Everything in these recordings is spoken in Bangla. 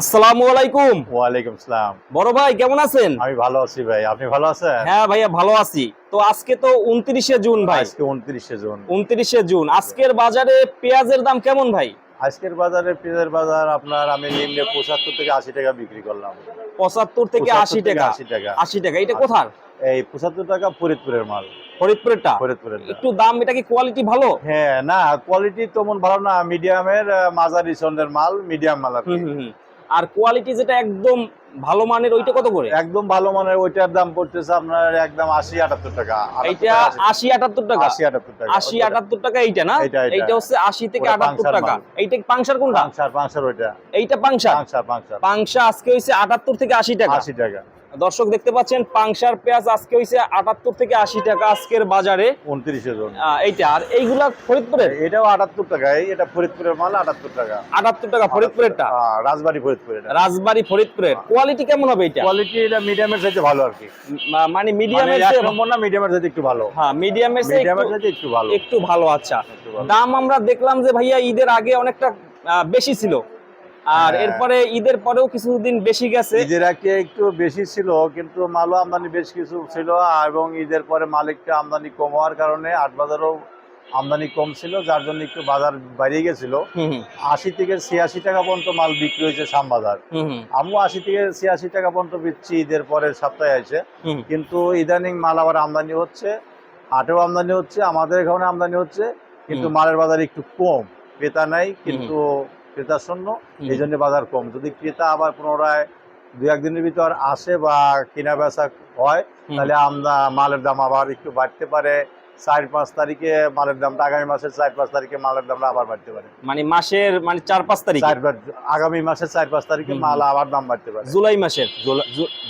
আসসালামু আলাইকুম। ওয়ালাইকুম সালাম। বড় ভাই কেমন আছেন? আমি ভালো আছি ভাই আপনি ভালো আছেন? হ্যাঁ ভাইয়া ভালো আছি। তো আজকে তো উনত্রিশে জুন ভাই। আজকে উনত্রিশে জুন। উনত্রিশে জুন। আজকের বাজারে পেঁয়াজের দাম কেমন ভাই? আজকের বাজারে পেঁয়াজের বাজার আপনার আমি নিম্নে পঁচাত্তর থেকে আশি টাকা বিক্রি করলাম। পঁচাত্তর থেকে 75 আশি টাকা। আশি টাকা। আশি টাকা। এটা কোথার? এই পঁচাত্তর টাকা ফরিদপুরের মাল। ফরিদপুরেরটা? ফরিদপুরের একটু দাম এটা কি কোয়ালিটি ভালো? হ্যাঁ না কোয়ালিটি তেমন ভালো না। মিডিয়ামের মাঝারি সন্ধ্যের মাল মিডিয়াম মাল আর কোয়ালিটি যেটা একদম ভালো মানের ওইটা কত করে? একদম ভালো মানের ওইটার দাম পড়তেছে আপনার একদম আশি আটাত্তর টাকা এইটা আশি আটাত্তর টাকা? আশি আটাত্তর টাকা আশি আটাত্তর টাকা এইটা না? এইটা, হচ্ছে আশি থেকে আটাত্তর টাকা। এইটা পাংশার কোনটা? পাংশার পাংশার ওইটা। এইটা পাংশার পাঁচশার পাংসা পাংশা আজকে হয়েছে আটাত্তর থেকে আশি টাকা। আশি টাকা। দর্শক দেখতে পাচ্ছেন পাংশার পেঁয়াজ আজকে হইছে আটাত্তর থেকে আশি টাকা আজকের বাজারে। উনত্রিশে জন। আহ, এইটা আর এইগুলা ফরিদপুরের? এটাও আটাত্তর টাকা এটা ফরিদপুরের মাল আটাত্তর টাকা। আটাত্তর টাকা ফরিদপুরেরটা? রাজবাড়ি ফরিদপুরের রাজবাড়ি ফরিদপুরের। কোয়ালিটি কেমন হবে এটা কোয়ালিটি এটা মিডিয়ামের চাইতে ভালো আর কি। মানে মানে মিডিয়ামের নম্বর না মিডিয়ামের চাইতে একটু ভালো। হ্যাঁ মিডিয়ামের মিডিয়ামের একটু- চাইতে একটু ভালো। একটু ভালো আচ্ছা। দাম আমরা দেখলাম যে ভাইয়া ঈদের আগে অনেকটা বেশি ছিল। আর হ্যাঁ। এরপরে ঈদের পরেও কিছুদিন বেশি গেছে। ঈদের আগে একটু বেশি ছিল কিন্তু মালও আমদানি বেশ কিছু ছিল এবং ঈদের পরে মাল একটু আমদানি কম হওয়ার কারণে আট বাজারও আমদানি কম ছিল যার জন্য একটু বাজার বাড়িয়ে গেছিল। আশি থেকে ছিয়াশি টাকা পর্যন্ত মাল বিক্রি হয়েছে হুম, আমিও আশি থেকে ছিয়াশি টাকা পর্যন্ত বিচ্ছি ঈদের পরে সপ্তাহে আছে। কিন্তু ইদানিং মাল আবার আমদানি হচ্ছে হাটেও আমদানি হচ্ছে আমাদের এখানে আমদানি হচ্ছে কিন্তু মালের বাজার একটু কম। ক্রেতা নাই কিন্তু ক্রেতা শূন্য এই জন্য বাজার কম। যদি ক্রেতা আবার পুনরায় দু একদিনের ভিতর আসে বা কিনা বেচা হয় তাহলে আমরা মালের দাম আবার একটু বাড়তে পারে। চার পাঁচ তারিখে মালের দামটা আগামী মাসের চার পাঁচ তারিখে মালের দামটা আবার বাড়তে পারে। মানে মাসের মানে চার পাঁচ তারিখ? আগামী মাসের চার পাঁচ তারিখে মাল আবার দাম বাড়তে পারে। জুলাই মাসের?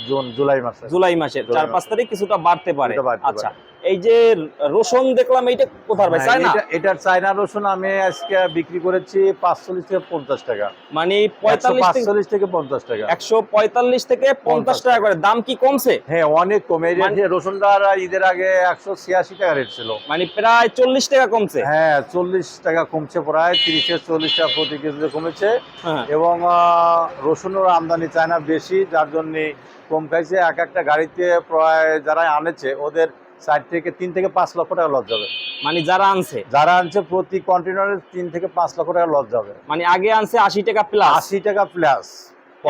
জুন জুলাই মাসে জুলাই মাসের। চার পাঁচ তারিখ কিছুটা বাড়তে পারে। আচ্ছা। এই যে রসুন দেখলাম এইটা কোথার ভাই? হ্যাঁ, চাই না এটা- চায়না রসুন আমি আজকে বিক্রি করেছি পাঁচচল্লিশ থেকে পঞ্চাশ টাকা। মানে পঁয়তাল্লিশ থেকে পঞ্চাশ টাকা। একশো পঁয়তাল্লিশ থেকে পঞ্চাশ 50 টাকা করে। দাম কি কমছে? হ্যাঁ অনেক কমে। মানে- যে রসুনটা ঈদের আগে একশো ছিয়াশি টাকা রেট ছিল। মানে প্রায় চল্লিশ টাকা কমছে? হ্যাঁ চল্লিশ টাকা কমছে প্রায়। তিরিশ থেকে চল্লিশ টাকা প্রতি কেজিতে কমেছে। হ্যাঁ। এবং রসুনের আমদানি চায়না বেশি যার জন্য কম খাইছে। এক একটা গাড়িতে প্রায় যারা আনেছে ওদের চার থেকে তিন থেকে পাঁচ লক্ষ টাকা লস যাবে। মানে যারা আনছে? যারা আনছে প্রতি কন্টেনারে তিন থেকে পাঁচ লক্ষ টাকা লস যাবে। মানে আগে আনছে আশি টাকা প্লাস আশি টাকা প্লাস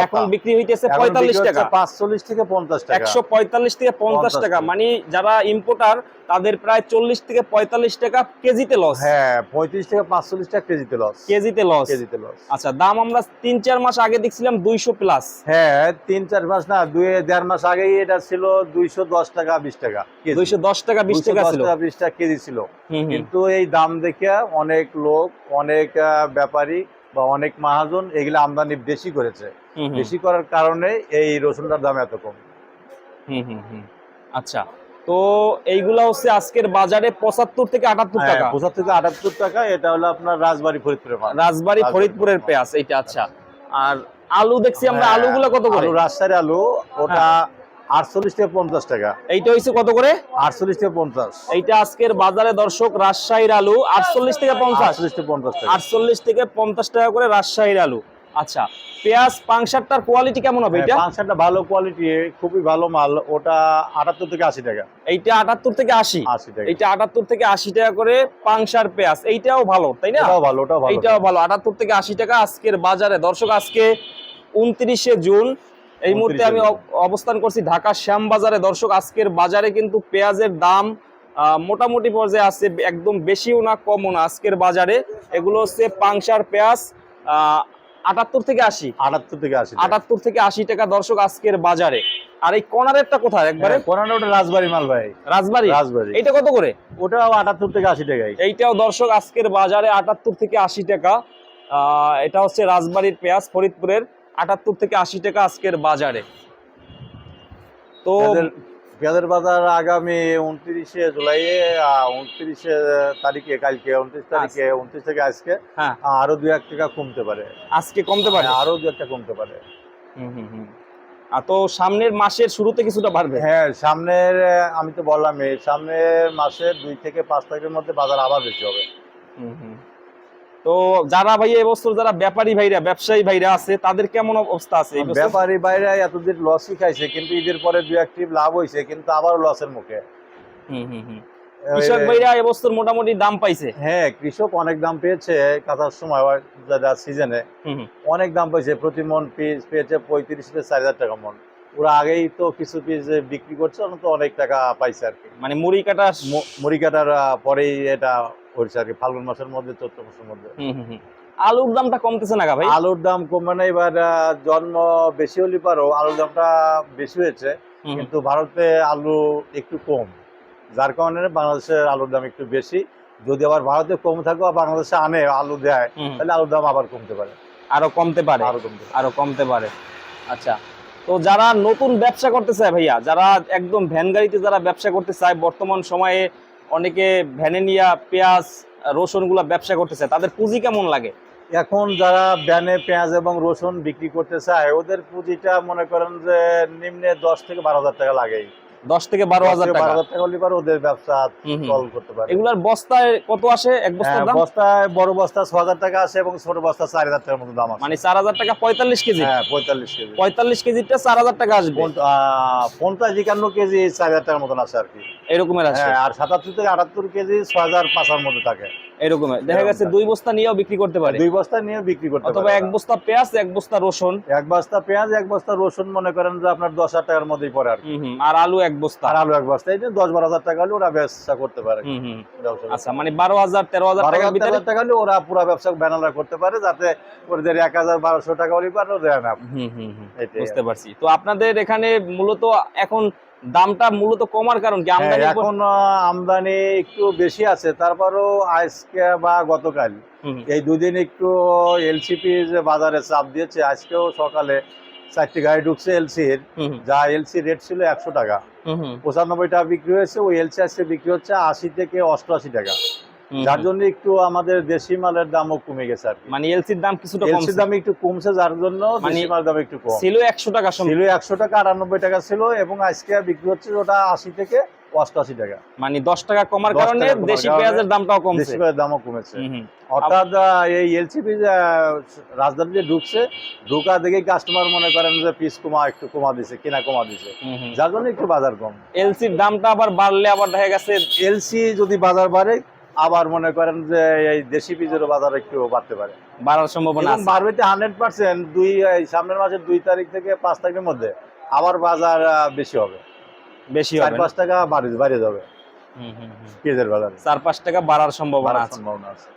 এখন বিক্রি হইতেছে পঁয়তাল্লিশ টাকা। পাঁচচল্লিশ থেকে পঞ্চাশ টাকা। একশো পঁয়তাল্লিশ থেকে পঞ্চাশ টাকা। মানে যারা ইম্পোর্টার তাদের প্রায় চল্লিশ থেকে পঁয়তাল্লিশ টাকা কেজিতে লস হ্যাঁ পঁয়ত্রিশ থেকে পাঁচচল্লিশ টাকা কেজিতে লস কেজিতে লস কেজিতে লস আচ্ছা দাম আমরা তিন চার মাস আগে দেখছিলাম দুইশো প্লাস হ্যাঁ তিন চার মাস না দুই দেড় মাস আগেই এটা ছিল দুইশো দশ টাকা বিশ টাকা দুইশো দশ টাকা বিশ টাকা ছিল। বিশ টাকা কেজি ছিল। কিন্তু এই দাম দেখে অনেক লোক অনেক ব্যাপারী বা অনেক মাহাজন এগুলো আমদানি বেশি করেছে। বেশি করার কারণে এই রসুনটার দাম এত কম। হুম, হুম, হুম। আচ্ছা তো এইগুলা হচ্ছে আজকের বাজারে পঁচাত্তর থেকে আটাত্তর হ্যাঁ, টাকা। পঁচাত্তর থেকে আটাত্তর টাকা এটা হলো আপনার রাজবাড়ি ফরিদপুরের রাজবাড়ি। ফরিদপুরের পেঁয়াজ এইটা আচ্ছা। আর আলু দেখছি আমরা হ্যাঁ, আলুগুলা কত করে? আলু রাজশাহী আলু ওটা আটচল্লিশ থেকে পঞ্চাশ টাকা। এইটা হইছে কত করে? আটচল্লিশ থেকে পঞ্চাশ। এইটা আজকের বাজারে দর্শক রাজশাহীর আলু আটচল্লিশ থেকে পঞ্চাশ। আটচল্লিশ থেকে পঞ্চাশ আটচল্লিশ থেকে পঞ্চাশ টাকা করে রাজশাহীর আলু। আচ্ছা পেঁয়াজ পাংশারটার কোয়ালিটি কেমন হবে এটা? পাঁচশাটা ভালো কোয়ালিটি খুবই ভালো মাল ওটা আটাত্তর থেকে আশি টাকা। এইটা আটাত্তর থেকে আশি? আশি টাকা। এইটা আটাত্তর থেকে আশি টাকা করে পাংশার পেঁয়াজ এইটাও ভালো তাই না? ভালো ওটাও ভালো। এইটাও ভালো আটাত্তর থেকে আশি টাকা আজকের বাজারে। দর্শক আজকে উনত্রিশে জুন এই মুহূর্তে আমি অবস্থান করছি ঢাকা শ্যামবাজারে দর্শক আজকের বাজারে কিন্তু পেঁয়াজের দাম মোটামুটি পর্যায়ে আছে একদম বেশিও না কমও না আজকের বাজারে। এগুলো হচ্ছে পাংশার পেঁয়াজ আটাত্তর থেকে আশি। আটাত্তর থেকে আশি টাকা। আটাত্তর থেকে আশি টাকা দর্শক আজকের বাজারে। আর এই কর্নারেরটা কোথায় একবারে? হ্যাঁ, কোনানে ওটা রাজবাড়ি মাল ভাই। রাজবাড়ি? রাজবাড়ি। এটা কত করে? ওটাও আটাত্তর থেকে আশি টাকাই এইটাও দর্শক আজকের বাজারে আটাত্তর থেকে আশি টাকা। আহ, এটা হচ্ছে রাজবাড়ির পেঁয়াজ ফরিদপুরের আটাত্তর থেকে আশি টাকা আজকের বাজারে। তো পেঁয়াজের- বাজার আগামী উনত্রিশে জুলাই উনত্রিশে তারিখে কালকে উনত্রিশ তারিখে উনত্রিশ থেকে আজকে হ্যাঁ। আরও দু এক টাকা কমতে পারে। আজকে কমতে পারে? আরও দু একটা কমতে পারে। হুম, হুম, হুম। আর তো সামনের মাসের শুরুতে কিছুটা বাড়বে? হ্যাঁ সামনের আমি তো বললাম সামনের মাসে দুই থেকে পাঁচ তারিখের মধ্যে বাজার আবার বেশি হবে। হুম, হুম। তো যারা ভাই এই বছর যারা ব্যাপারী ভাইরা ব্যবসায়ী ভাইরা আছে তাদের কেমন অবস্থা আছে ব্যাপারী বাইরে এতদিন লসই খাইছে কিন্তু ঈদের পরে দু একটি লাভ হয়েছে কিন্তু আবার লসের মুখে। হুম হুম হুম। কৃষক ভাইরা এবছর মোটামুটি দাম পাইছে? হ্যাঁ কৃষক অনেক দাম পেয়েছে কাঁচার সময় সিজনে। অনেক দাম পেয়েছে প্রতি মন পিস পেয়েছে পঁয়ত্রিশ থেকে চার হাজার টাকা মন। ওরা আগেই তো কিছু পিস বিক্রি করছে তো অনেক টাকা পাইছে আর কি। মানে মুড়ি কাটা মুড়ি কাটার পরেই এটা হয়েছে আর কি ফাল্গুন মাসের মধ্যে চৈত্র মাসের মধ্যে। আলুর দামটা কমতেছে না ভাই? আলুর দাম না এবার জন্ম বেশি হলে পারো আলুর দামটা বেশি হয়েছে। কিন্তু ভারতে আলু একটু কম। যার কারণে বাংলাদেশের আলুর দাম একটু বেশি। যদি আবার ভারতে কম থাকে বাংলাদেশে আনে আলু দেয়। তাহলে আলুর দাম আবার কমতে পারে। আরও কমতে পারে? আরও কমতে পারে। আরও কমতে পারে। আচ্ছা। তো যারা নতুন ব্যবসা করতে চায় ভাইয়া যারা একদম ভ্যান গাড়িতে যারা ব্যবসা করতে চায় বর্তমান সময়ে অনেকে ভ্যানেনিয়া পেঁয়াজ রসুনগুলা ব্যবসা করতেছে। তাদের পুঁজি কেমন লাগে? এখন যারা ব্যানে পেঁয়াজ এবং রসুন বিক্রি করতে চায় ওদের পুঁজিটা মনে করেন যে নিম্নে দশ থেকে বারো হাজার টাকা লাগেই। দশ থেকে বারো হাজার টাকা। টাকা হলে পারে ওদের ব্যবসা হুম হুম। করতে পারে। এগুলার বস্তায় কত আসে? এক বস্তার হ্যাঁ, দাম? বস্তায় বড় বস্তা ছ হাজার টাকা আছে এবং ছোট বস্তা চার হাজার টাকার মতো দাম মানে চার হাজার টাকা পঁয়তাল্লিশ কেজি? হ্যাঁ পঁয়তাল্লিশ কেজি। পঁয়তাল্লিশ কেজিটা চার হাজার টাকা আসবে। পঞ্চাশ একান্ন কেজি চার হাজার টাকার মতন আর কি। এরকমের আসে? হ্যাঁ আর সাতাত্তর থেকে আটাত্তর কেজি ছ হাজার পাঁচার মধ্যে থাকে। এরকমের। দেখা গেছে দুই বস্তা নিয়েও বিক্রি করতে পারে। দুই বস্তা নিয়ে বিক্রি করতে অথবা এক বস্তা পেঁয়াজ এক বস্তা রসুন। এক বস্তা পেঁয়াজ এক বস্তা রসুন মনে করেন যে আপনার দশ হাজার টাকার মধ্যেই পড়ে আর আর আলু এক বস্তা। আর আলু এক বস্তা। এই দশ বারো হাজার টাকা হলে ওরা ব্যবসা করতে পারে। হুম হুম ব্যবসা আচ্ছা মানে বারো হাজার তেরো হাজার বারো টাকার হাজার তেরো ভিতরে? টাকা হলে ওরা পুরো ব্যবসা ব্যানার করতে পারে যাতে ওদের এক হাজার বারোশো টাকা হলে পারে দেয় না। হুম হুম হুম এটাই বুঝতে পারছি। তো আপনাদের এখানে মূলত এখন দামটা মূলত কমার কারণ কি? হ্যাঁ, আমদানি এখন আমদানি একটু বেশি আছে। তারপরও আজকে বা গতকাল এই দুদিন একটু এলসিপি যে বাজারে চাপ দিয়েছে আজকেও সকালে চারটি গাড়ি ঢুকছে এলসি হুম, যা এলসি রেট ছিল একশো টাকা। পঁচানব্বই টাকা বিক্রি হয়েছে ওই এলসি আজকে বিক্রি হচ্ছে আশি থেকে অষ্টআশি টাকা। যার জন্য একটু আমাদের দেশি মালের দামও কমে গেছে আর মানে এলসির দাম কিছুটা এলসির দাম একটু কমছে যার জন্য মানে দেশি মালের দাম একটু কম। ছিল একশো টাকা ছিল একশো টাকা আটানব্বই টাকা ছিল এবং আজকে বিক্রি হচ্ছে ওটা আশি থেকে অষ্টআশি টাকা। মানে দশ টাকা কমার কারণে দেশি পেঁয়াজের দামটাও কমছে। দেশি দামও কমেছে। অর্থাৎ এই এলসিপি রাজধানী যে ঢুকছে ঢুকা দেখে কাস্টমার মনে করেন যে পিস কমা একটু কমা দিছে কিনা কমা দিছে। যার জন্য একটু বাজার কম। এলসির দামটা আবার বাড়লে আবার দেখা গেছে এলসি যদি বাজার বাড়ে আবার মনে করেন যে এই দেশি পিজেরও বাজার একটু বাড়তে পারে। বাড়ার সম্ভাবনা বাড়বে হান্ড্রেড পার্সেন্ট দুই সামনের মাসের দুই তারিখ থেকে পাঁচ তারিখের মধ্যে। আবার বাজার বেশি হবে। বেশি হবে পাঁচ টাকা বাড়ে যাবে। হুম, হুম। পেঁয়াজের বাজার। চার পাঁচ টাকা বাড়ার সম্ভাবনা আছে। সম্ভাবনা আছে।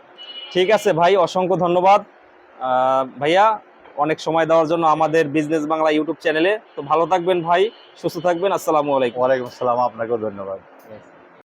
ঠিক আছে ভাই অসংখ্য ধন্যবাদ। আহ, ভাইয়া অনেক সময় দেওয়ার জন্য আমাদের বিজনেস বাংলা ইউটিউব চ্যানেলে। তো ভালো থাকবেন ভাই সুস্থ থাকবেন। আসসালামু আলাইকুম। ওয়ালাইকুম আসসালাম আপনাকেও ধন্যবাদ।